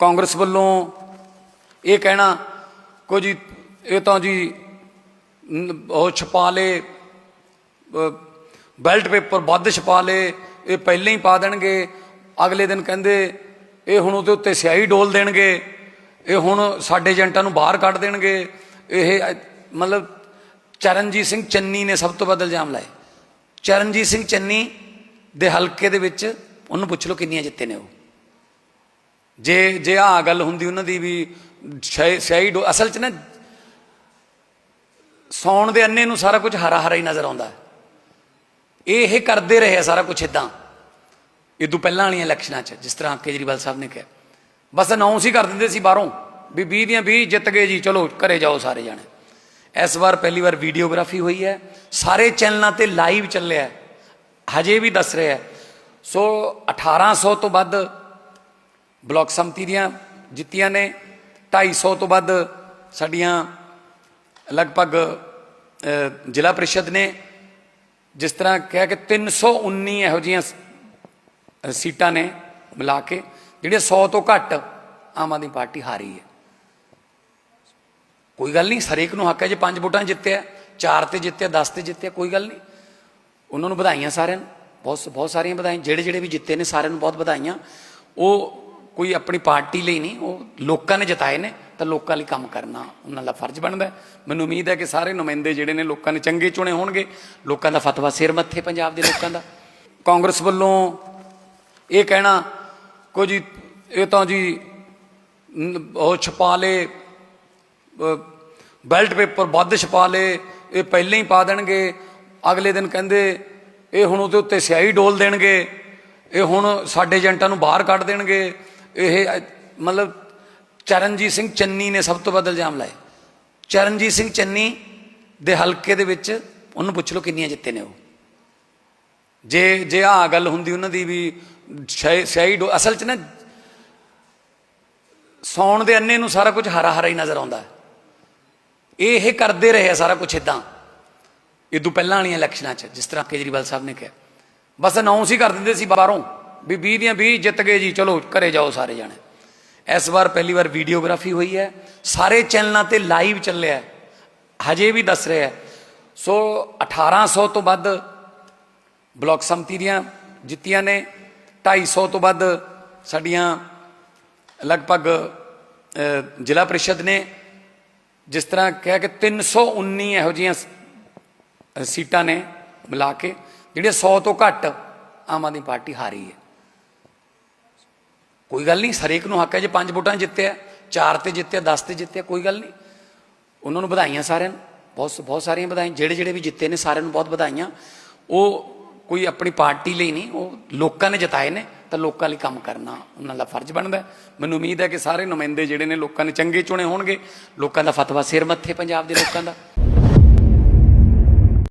ਕਾਂਗਰਸ ਵੱਲੋਂ ਇਹ ਕਹਿਣਾ, ਕੋ ਜੀ, ਇਹ ਤਾਂ ਜੀ ਉਹ ਛਪਾ ਲੇ ਬੈਲਟ ਪੇਪਰ ਵੱਧ ਛਪਾ ਲੇ, ਇਹ ਪਹਿਲਾਂ ਹੀ ਪਾ ਦੇਣਗੇ। ਅਗਲੇ ਦਿਨ ਕਹਿੰਦੇ, ਇਹ ਹੁਣ ਉਹਦੇ ਉੱਤੇ ਸਿਆਹੀ ਡੋਲ ਦੇਣਗੇ। ਇਹ ਹੁਣ ਸਾਡੇ ਏਜੰਟਾਂ ਨੂੰ ਬਾਹਰ ਕੱਢ ਦੇਣਗੇ। ਇਹ, ਮਤਲਬ ਚਰਨਜੀਤ ਸਿੰਘ ਚੰਨੀ ਨੇ ਸਭ ਤੋਂ ਵੱਧ ਇਲਜ਼ਾਮ ਲਾਏ। ਚਰਨਜੀਤ ਸਿੰਘ ਚੰਨੀ ਦੇ ਹਲਕੇ ਦੇ ਵਿੱਚ, ਉਹਨੂੰ ਪੁੱਛ ਲਓ ਕਿੰਨੀਆਂ ਜਿੱਤੇ ਨੇ ਉਹ। ਜੇ ਜੇ ਆ ਗੱਲ ਹੁੰਦੀ ਉਹਨਾਂ ਦੀ ਵੀ ਸ਼ਾਇ- ਸਿਆਹੀ ਅਸਲ 'ਚ ਨਾ ਸੌਣ ਦੇ ਅੰਨੇ ਨੂੰ ਸਾਰਾ ਕੁਝ ਹਰਾ ਹਰਾ ਹੀ ਨਜ਼ਰ ਆਉਂਦਾ। ਇਹ ਇਹ ਕਰਦੇ ਰਹੇ ਆ ਸਾਰਾ ਕੁਝ ਇਦਾਂ ਇਹ ਤੋਂ ਪਹਿਲਾਂ ਵਾਲੀਆਂ ਇਲੈਕਸ਼ਨਾਂ 'ਚ, ਜਿਸ ਤਰ੍ਹਾਂ ਕੇਜਰੀਵਾਲ ਸਾਹਿਬ ਨੇ ਕਿਹਾ। ਬਸ ਅਨਾਉਂਸ ਹੀ ਕਰ ਦਿੰਦੇ ਸੀ ਬਾਹਰੋਂ ਵੀ 20 ਦੀਆਂ 20 ਜਿੱਤ ਗਏ ਜੀ, ਚਲੋ ਘਰੇ ਜਾਓ ਸਾਰੇ ਜਾਣੇ। ਇਸ ਵਾਰ ਪਹਿਲੀ ਵਾਰ ਵੀਡੀਓਗ੍ਰਾਫੀ ਹੋਈ ਹੈ। ਸਾਰੇ ਚੈਨਲਾਂ ਤੇ ਲਾਈਵ ਚੱਲਿਆ ਹਜੇ ਵੀ ਦੱਸ ਰਿਹਾ ਹੈ। ਸੋ 1800 ਤੋਂ ਵੱਧ ਬਲਾਕ ਸੰਮਤੀ ਦੀਆਂ ਜਿੱਤੀਆਂ ਨੇ। 250 ਤੋਂ ਵੱਧ ਸਾਡੀਆਂ ਲਗਭਗ ਜ਼ਿਲ੍ਹਾ ਪ੍ਰੀਸ਼ਦ ਨੇ। ਜਿਸ ਤਰ੍ਹਾਂ ਕਿਹਾ ਕਿ 319 ਇਹੋ ਜਿਹੀਆਂ ਸੀਟਾਂ ਨੇ ਮਿਲਾ ਕੇ, ਜਿਹੜੀਆਂ 100 ਤੋਂ ਘੱਟ ਆਮ ਆਦਮੀ ਪਾਰਟੀ ਹਾਰੀ ਹੈ। ਕੋਈ ਗੱਲ ਨਹੀਂ, ਹਰੇਕ ਨੂੰ ਹੱਕ ਹੈ ਜੇ ਪੰਜ ਵੋਟਾਂ ਜਿੱਤਿਆ, ਚਾਰ ਤੇ ਜਿੱਤਿਆ 10 ਤੇ ਜਿੱਤਿਆ, ਕੋਈ ਗੱਲ ਨਹੀਂ। ਉਹਨਾਂ ਨੂੰ ਵਧਾਈਆਂ ਸਾਰਿਆਂ ਨੂੰ। ਬਹੁਤ ਬਹੁਤ ਸਾਰੀਆਂ ਵਧਾਈਆਂ। ਜਿਹੜੇ ਜਿਹੜੇ ਵੀ ਜਿੱਤੇ ਨੇ, ਸਾਰਿਆਂ ਨੂੰ ਬਹੁਤ ਵਧਾਈਆਂ। ਉਹ ਕੋਈ ਆਪਣੀ ਪਾਰਟੀ ਲਈ ਨਹੀਂ, ਉਹ ਲੋਕਾਂ ਨੇ ਜਿਤਾਏ ਨੇ, ਤਾਂ ਲੋਕਾਂ ਲਈ ਕੰਮ ਕਰਨਾ ਉਹਨਾਂ ਦਾ ਫਰਜ਼ ਬਣਦਾ ਮੈਨੂੰ ਉਮੀਦ ਹੈ ਕਿ ਸਾਰੇ ਨੁਮਾਇੰਦੇ ਜਿਹੜੇ ਨੇ ਲੋਕਾਂ ਨੇ ਚੰਗੇ ਚੁਣੇ ਹੋਣਗੇ, ਲੋਕਾਂ ਦਾ ਫਤਵਾ ਸਿਰ ਮੱਥੇ ਪੰਜਾਬ ਦੇ ਲੋਕਾਂ ਦਾ। ਕਾਂਗਰਸ ਵੱਲੋਂ ਇਹ ਕਹਿਣਾ, ਕੋ ਜੀ, ਇਹ ਤਾਂ ਜੀ ਉਹ ਛਪਾ ਲੇ ਬੈਲਟ ਪੇਪਰ ਵੱਧ ਛਪਾ ਲੇ, ਇਹ ਪਹਿਲਾਂ ਹੀ ਪਾ ਦੇਣਗੇ, ਅਗਲੇ ਦਿਨ ਕਹਿੰਦੇ, ਇਹ ਹੁਣ ਉਹਦੇ ਉੱਤੇ ਸਿਆਹੀ ਡੋਲ ਦੇਣਗੇ, ਇਹ ਹੁਣ ਸਾਡੇ ਏਜੰਟਾਂ ਨੂੰ ਬਾਹਰ ਕੱਢ ਦੇਣਗੇ ਇਹ, ਮਤਲਬ ਚਰਨਜੀਤ ਸਿੰਘ ਚੰਨੀ ਨੇ ਸਭ ਤੋਂ ਵੱਧ ਇਲਜ਼ਾਮ ਲਾਏ। ਚਰਨਜੀਤ ਸਿੰਘ ਚੰਨੀ ਦੇ ਹਲਕੇ ਦੇ ਵਿੱਚ ਉਹਨੂੰ ਪੁੱਛ ਲਓ ਕਿੰਨੀਆਂ ਜਿੱਤੇ ਨੇ ਉਹ। ਜੇ ਜੇ ਆ ਗੱਲ ਹੁੰਦੀ ਉਹਨਾਂ ਦੀ ਵੀ ਸ਼ਾਇ- ਅਸਲ 'ਚ ਨਾ ਸੌਣ ਦੇ ਅੰਨੇ ਨੂੰ ਸਾਰਾ ਕੁਝ ਹਰਾ ਹਰਾ ਹੀ ਨਜ਼ਰ ਆਉਂਦਾ। ਇਹ ਇਹ ਕਰਦੇ ਰਹੇ ਆ ਸਾਰਾ ਕੁਝ ਇਦਾਂ ਇਹ ਤੋਂ ਪਹਿਲਾਂ ਵਾਲੀਆਂ ਇਲੈਕਸ਼ਨਾਂ 'ਚ, ਜਿਸ ਤਰ੍ਹਾਂ ਕੇਜਰੀਵਾਲ ਸਾਹਿਬ ਨੇ ਕਿਹਾ। ਬਸ ਅਨਾਉਂਸ ਹੀ ਕਰ ਦਿੰਦੇ ਸੀ ਬਾਹਰੋਂ। ਵੀ 20 ਦੀਆਂ 20 ਜਿੱਤ ਗਏ ਜੀ, ਚਲੋ ਘਰੇ ਜਾਓ ਸਾਰੇ ਜਾਣੇ। ਇਸ ਵਾਰ ਪਹਿਲੀ ਵਾਰ ਵੀਡੀਓਗ੍ਰਾਫੀ ਹੋਈ ਹੈ। ਸਾਰੇ ਚੈਨਲਾਂ ਤੇ ਲਾਈਵ ਚੱਲਿਆ ਹਜੇ ਵੀ ਦੱਸ ਰਿਹਾ ਹੈ। ਸੋ 1800 ਤੋਂ ਵੱਧ ਬਲਾਕ ਸੰਮਤੀ ਦੀਆਂ ਜਿੱਤੀਆਂ ਨੇ। 250 ਤੋਂ ਵੱਧ ਸਾਡੀਆਂ ਲਗਭਗ ਜ਼ਿਲ੍ਹਾ ਪ੍ਰੀਸ਼ਦ ਨੇ। ਜਿਸ ਤਰ੍ਹਾਂ ਕਿਹਾ ਕਿ 319 ਇਹੋ ਜਿਹੀਆਂ ਸੀਟਾਂ ਨੇ ਮਿਲਾ ਕੇ, ਜਿਹੜੀਆਂ 100 ਤੋਂ ਘੱਟ ਆਮ ਆਦਮੀ ਪਾਰਟੀ ਹਾਰੀ ਹੈ। ਕੋਈ ਗੱਲ ਨਹੀਂ, ਹਰੇਕ ਨੂੰ ਹੱਕ ਹੈ ਜੇ ਪੰਜ ਵੋਟਾਂ ਜਿੱਤਿਆ, ਚਾਰ ਤੇ ਜਿੱਤਿਆ 10 ਤੇ ਜਿੱਤਿਆ, ਕੋਈ ਗੱਲ ਨਹੀਂ। ਉਹਨਾਂ ਨੂੰ ਵਧਾਈਆਂ ਸਾਰਿਆਂ ਨੂੰ, ਬਹੁਤ ਬਹੁਤ ਸਾਰੀਆਂ ਵਧਾਈਆਂ, ਜਿਹੜੇ ਜਿਹੜੇ ਵੀ ਜਿੱਤੇ ਨੇ ਸਾਰਿਆਂ ਨੂੰ ਬਹੁਤ ਵਧਾਈਆਂ। ਉਹ ਕੋਈ ਆਪਣੀ ਪਾਰਟੀ ਲਈ ਨਹੀਂ, ਉਹ ਲੋਕਾਂ ਨੇ ਜਿਤਾਏ ਨੇ, ਤਾਂ ਲੋਕਾਂ ਲਈ ਕੰਮ ਕਰਨਾ ਉਹਨਾਂ ਦਾ ਫਰਜ਼ ਬਣਦਾ ਮੈਨੂੰ ਉਮੀਦ ਹੈ ਕਿ ਸਾਰੇ ਨੁਮਾਇੰਦੇ ਜਿਹੜੇ ਨੇ ਲੋਕਾਂ ਨੇ ਚੰਗੇ ਚੁਣੇ ਹੋਣਗੇ, ਲੋਕਾਂ ਦਾ ਫਤਵਾ ਸਿਰ ਮੱਥੇ ਪੰਜਾਬ ਦੇ ਲੋਕਾਂ ਦਾ।